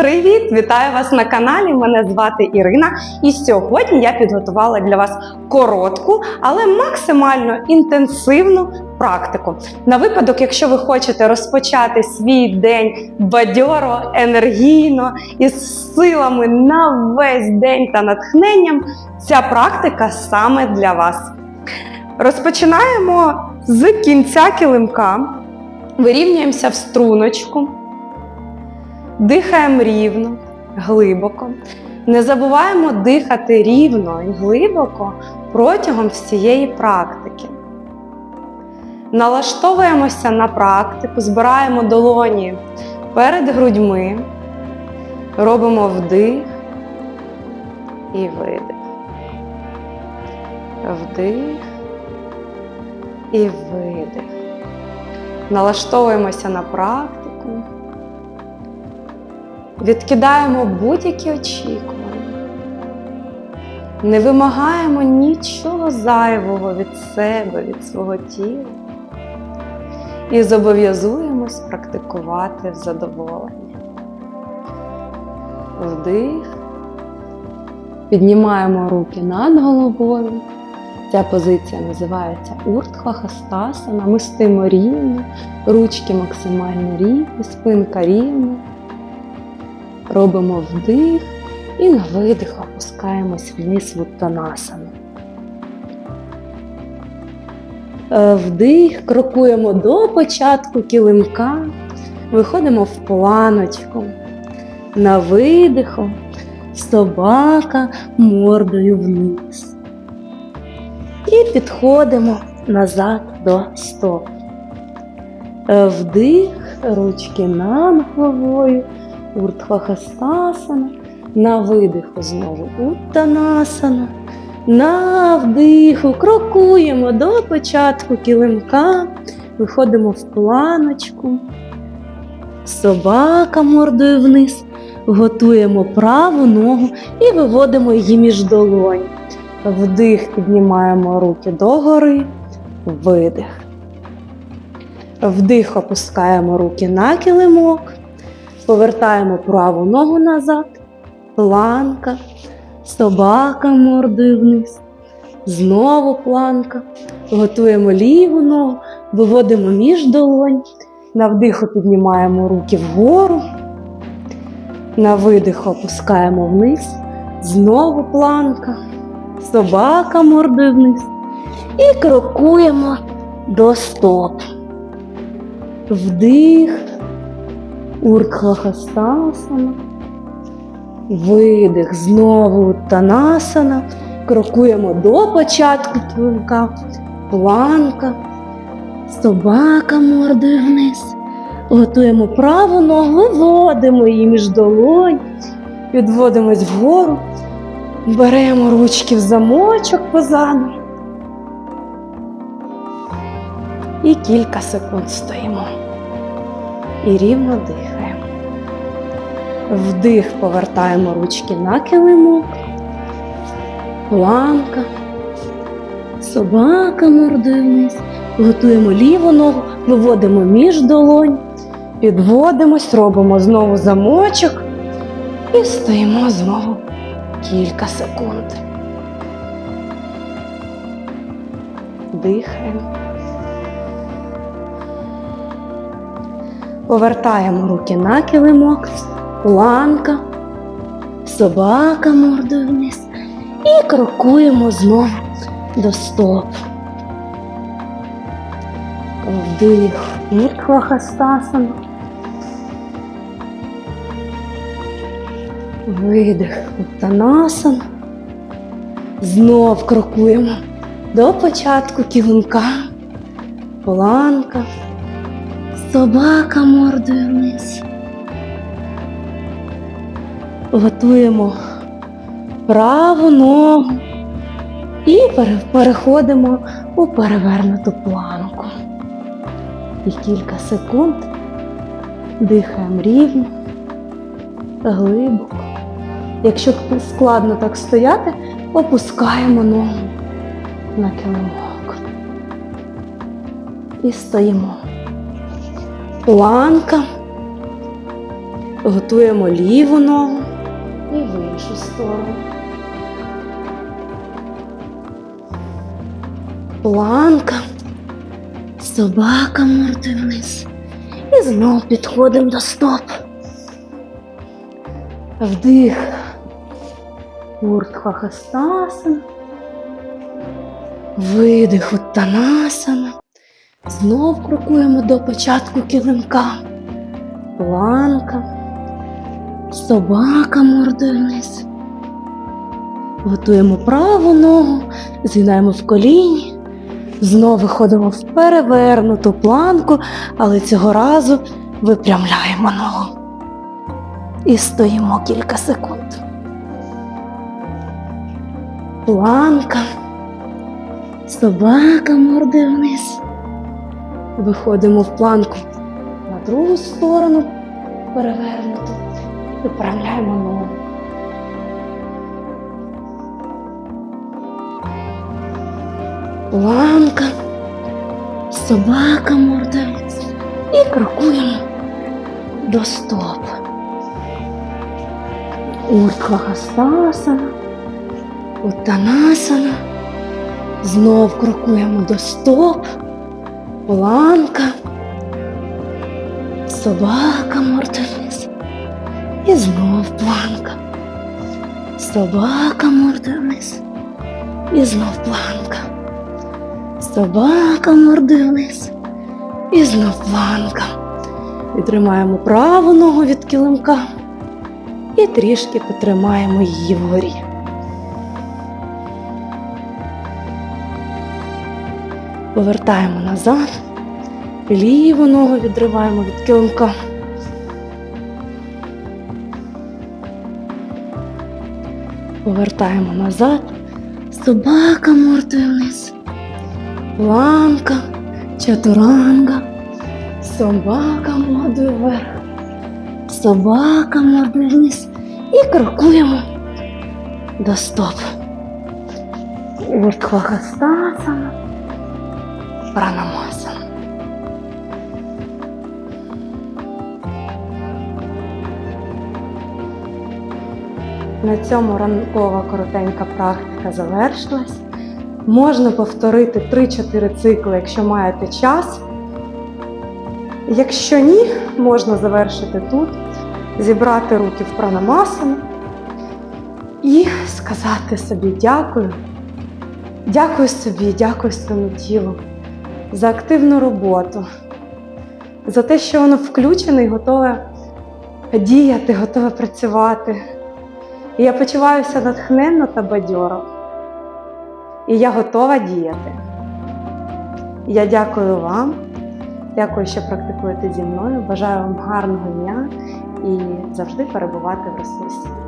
Привіт! Вітаю вас на каналі. Мене звати Ірина. І сьогодні я підготувала для вас коротку, але максимально інтенсивну практику. На випадок, якщо ви хочете розпочати свій день бадьоро, енергійно і з силами на весь день та натхненням, ця практика саме для вас. Розпочинаємо з кінця килимка, вирівнюємося в струночку. Дихаємо рівно, глибоко. Не забуваємо дихати рівно і глибоко протягом всієї практики. Налаштовуємося на практику, збираємо долоні перед грудьми, робимо вдих і видих. Вдих і видих. Налаштовуємося на практику. Відкидаємо будь-які очікування. Не вимагаємо нічого зайвого від себе, від свого тіла. І зобов'язуємось практикувати в задоволенні. Вдих. Піднімаємо руки над головою. Ця позиція називається Уртхвахастасана. Ми стоїмо рівно, ручки максимально рівні, спинка рівна. Робимо вдих і на видих опускаємось вниз в уттанасану. Е, Вдих, крокуємо до початку килимка, виходимо в планочку. На видиху собака мордою вниз. І підходимо назад до стоп. Е, Вдих, ручки над головою. Уртхвахастасана, на видиху знову Уттанасана, на вдиху крокуємо до початку килимка, виходимо в планочку, собака мордою вниз, готуємо праву ногу і виводимо її між долонь. Вдих, піднімаємо руки догори, видих. Вдих, опускаємо руки на килимок. Повертаємо праву ногу назад, планка, собака мордою вниз. Знову планка. Готуємо ліву ногу, виводимо між долонь. На вдиху піднімаємо руки вгору. На видиху опускаємо вниз. Знову планка. Собака мордою вниз. І крокуємо до стоп. Вдих. Уркхахастасана. Видих, знову Уттанасана. Крокуємо до початку килимка. Планка. Собака мордою вниз. Готуємо праву ногу, виводимо її між долонь. Підводимось вгору. Беремо ручки в замочок позаду. І кілька секунд стоїмо і рівно дихаємо. Вдих повертаємо ручки на килимок, планка, собака мордою вниз. Готуємо ліву ногу, виводимо між долонь, підводимось, робимо знову замочок і стоїмо знову кілька секунд. Дихаємо. Повертаємо руки на килимок, планка, собака мордою вниз і крокуємо знову до стоп. Вдих, Мурквахастасана. Видих, Уттанасана. Знов крокуємо до початку килимка, планка. Собака мордою вниз. Готуємо праву ногу і переходимо у перевернуту планку. І кілька секунд дихаємо рівно, глибоко. Якщо складно так стояти, опускаємо ногу на килимок. І стоїмо планка, Готуємо ліву ногу і в іншу сторону. Планка, собака мордою вниз. І знов підходимо до стоп. Вдих. Уртха хастасана. Видих Уттанасана. Знов крокуємо до початку килимка. Планка. Собака мордою вниз. Готуємо праву ногу, згинаємо в коліні. Знову виходимо в перевернуту планку, але цього разу випрямляємо ногу. І стоїмо кілька секунд. Планка. Собака мордою вниз. Виходимо в планку на другу сторону перевернуту. Виправляємо ногу. Планка. Собака вниз. І крокуємо до стоп. Уртха Хастасана. Уттанасана. Знов крокуємо до стоп. Планка. Собака мордою вниз. І знов планка. Собака мордою вниз. І знов планка. Собака мордою вниз. І знов планка. Відтримаємо праву ногу від килимка і трішки потримаємо її вгорі. Повертаємо назад, ліву ногу відриваємо від килимка. Повертаємо назад, собака мордою вниз, планка, чатуранга, собака мордою вверх, собака мордою вниз. І крокуємо до стоп. Уртха хастасана, пранамасана. На цьому ранкова коротенька практика завершилась. Можна повторити 3-4 цикли, якщо маєте час. Якщо ні, можна завершити тут, зібрати руки в пранамасану і сказати собі дякую. Дякую собі, дякую своєму тілу за активну роботу, за те, що воно включене і готове діяти, готове працювати. І я почуваюся натхненно та бадьоро. І я готова діяти. Я дякую вам, дякую, що практикуєте зі мною. Бажаю вам гарного дня і завжди перебувати в ресурсі.